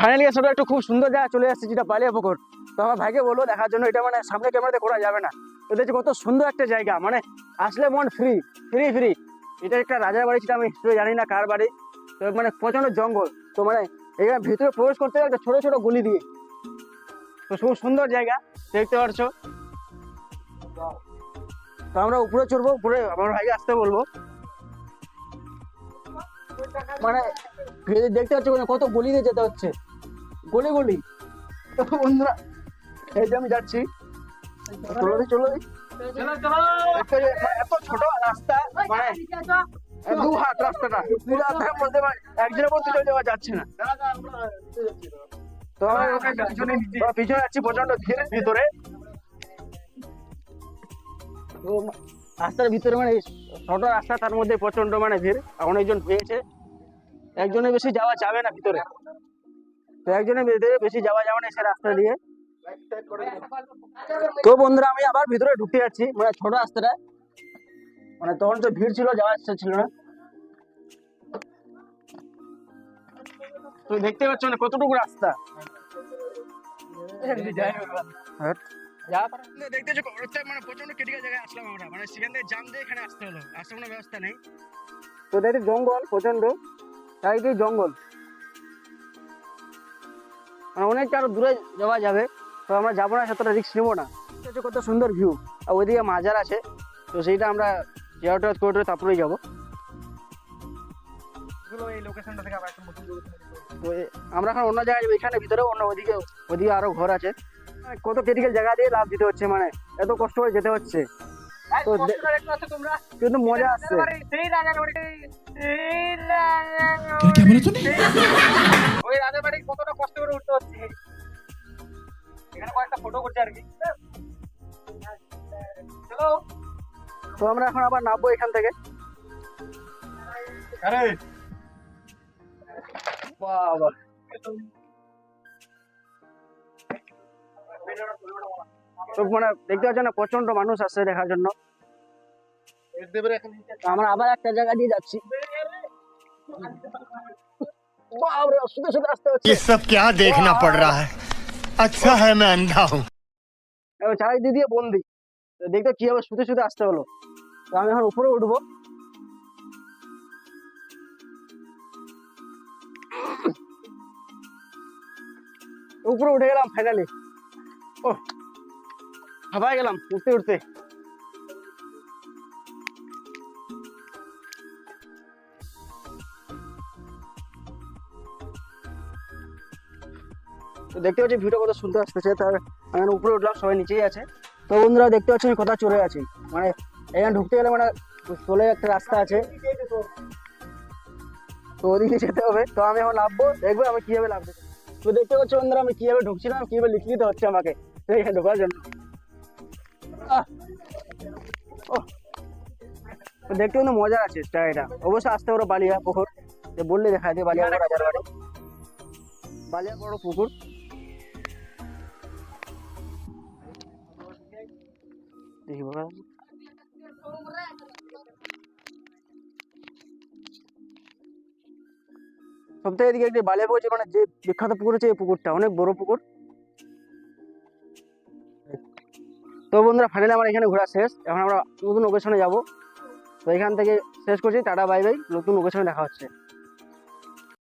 Finally আসলে একটু খুব সুন্দর জায়গা চলে আসছে যেটা বালিয়া পুকুর। তো আমার ভাইকে বলব, দেখার জন্য এটা মানে সামনে ক্যামেরাতে করা যাবে না। তো দেখছি কত সুন্দর একটা জায়গা মানে আসলে মন ফ্রি ফ্রি ফ্রি এটা একটা রাজার বাড়ি সেটা আমি জানি না কার বাড়ি। তো মানে প্রচণ্ড জঙ্গল, তো মানে এখানে ভিতরে প্রবেশ করতে একটা ছোট ছোট গলি দিয়ে। তো খুব সুন্দর জায়গা, দেখতে পাচ্ছো? তো আমরা উপরে চড়বো, উপরে আমার ভাইকে আসতে বলব। মানে দেখতে পাচ্ছ কত গলি দিয়ে যেতে হচ্ছে। গলি গলি। তো বন্ধুরা এই যে আমি যাচ্ছি। চলো চলো মানে এত ছোট রাস্তা মানে দু হাত রাস্তাটা। দু হাতের মধ্যে মানে একজনের মধ্যে চলে যাওয়া যাচ্ছে না। তো। পিছনে পিছনে যাচ্ছি প্রচণ্ড ধীরে ভিতরে। রাস্তার ভিতরে মানে ছোট রাস্তা তার মধ্যে প্রচণ্ড মানে ভিড়। অনেকজন পেয়েছে। একজনের বেশি যাওয়া যাবে না ভিতরে। তো একজনের বেশি যাওয়া যাবে না সে রাস্তা দিয়ে। তো বন্ধুরা আমি আবার ভিতরে ঢুকতে যাচ্ছি মানে ছোট রাস্তাটা। মানে তখন তো ভিড় ছিল যাওয়ার ইচ্ছা ছিল না। তো দেখতে পাচ্ছ না কতটুকু রাস্তা? হ্যাঁ। দেখতে পাচ্ছ কত মানে প্রচণ্ড ক্রিটিক্যাল জায়গায় আসলাম আমরা। মানে সেখান থেকে জাম দিয়ে এখানে আসতে হলো। আসার কোনো ব্যবস্থা নেই। তো দেখতে জঙ্গল প্রচণ্ড চারিদিকে জঙ্গল। মানে অনেকটা আরও দূরে যাওয়া যাবে তো আমরা যাব না সেতটা রিস্ক নেব না। পাচ্ছ কত সুন্দর ভিউ আর ওইদিকে মাজার আছে তো সেইটা আমরা চেয়ারটা করে তারপরেই যাব। তো আমরা এখন অন্য জায়গায় যাব এখানে ভিতরে অন্য ওদিকে ওদিকে আরও ঘর আছে। মানে কত ক্রিটিক্যাল জায়গা দিয়ে লাভ দিতে হচ্ছে মানে এত কষ্ট করে যেতে হচ্ছে। তো কিন্তু মজা আসছে। হ্যাঁ বলেছ নি? ওই রাজার বাড়ি কতটা কষ্ট করে উঠতে হচ্ছে? এখানে কয়েকটা ফটো করছে আর কি। চলো তো আমরা এখন আবার নামবো এখান থেকে। আরে। বাবা। মানে দেখতে না প্রচণ্ড মানুষ আসছে দেখার জন্য। আমরা আবার একটা জায়গা দিয়ে যাচ্ছি। বাবরে, শুধু শুধু আসতে হচ্ছে ये सब क्या देखना पड़ रहा है अच्छा है मैं अंधा हूँ এবার চারিদিক দিয়ে বন্দি তো দেখতে কিভাবে শুতে শুতে আসতে হলো তো আমি এখন উপরে উঠবো উপরে উঠে গেলাম ফাইনালি ও হাবাই গেলাম উঠতে উঠতে তো দেখতে পাচ্ছি ভিডিও কত সুন্দর আসতেছে। তার এখন উপরে উঠলাম, সবাই নিচেই আছে। তো বন্ধুরা দেখতে পাচ্ছি আমি কোথাও চলে আছি। মানে এখানে ঢুকতে গেলে মানে চলে একটা রাস্তা আছে। তো ওদিকে যেতে হবে। তো আমি এখন নামবো, দেখব আমি কীভাবে নামবো তো দেখতে পাচ্ছি বন্ধুরা, আমি কীভাবে ঢুকছিলাম, কীভাবে লিখে দিতে হচ্ছে আমাকে। ঢোকার জন্য। দেখতে কিন্তু মজা আছে জায়গাটা। অবশ্যই আসতে পারো বালিয়া পুকুর। বললে দেখা যায় বালিয়া বালিয়া বড় পুকুর। দেখি বাবা সব এদিকে একটি বালিয়া পুকুর মানে যে বিখ্যাত পুকুর হচ্ছে এই পুকুরটা, অনেক বড় পুকুর। তো বন্ধুরা ফাইনালি আমার এখানে ঘোরা শেষ। এখন আমরা নতুন লোকেশনে যাব। তো এখান থেকে শেষ করছি, টাটা বাই বাই নতুন লোকেশনে দেখা হচ্ছে।